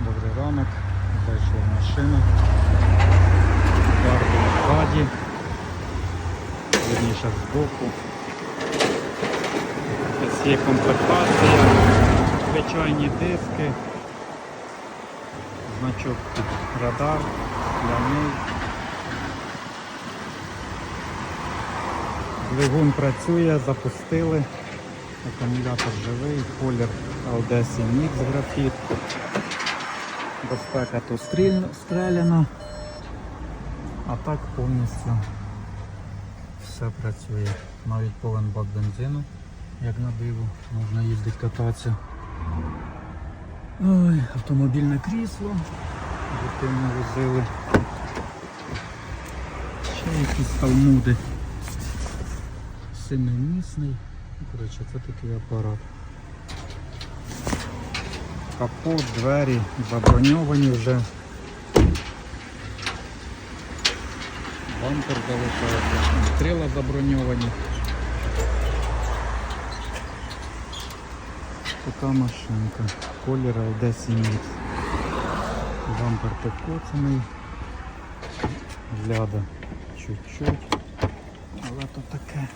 Добрий ранок. Зайшла машина. Фарби ззаді. Вірніше збоку. Ось є комплектація, звичайні диски, значок під радар, ляний. Двигун працює, запустили. Акумулятор живий, колір LD Mix графіт. Безпека тут стріль- стріляна. А так повністю все працює. Навіть повен бак бензину, як на диво, можна їздити кататися. Ой, автомобільне крісло. Дитину возили. Ще якісь талмуди. Семимісний. Коротше, це такий апарат. Капот, двері заброньовані вже. Бампер залишається. Крила заброньовані. Така машинка. Колір LD Сіміт. Бампер покоцаний. Гляда чуть-чуть. Але то таке.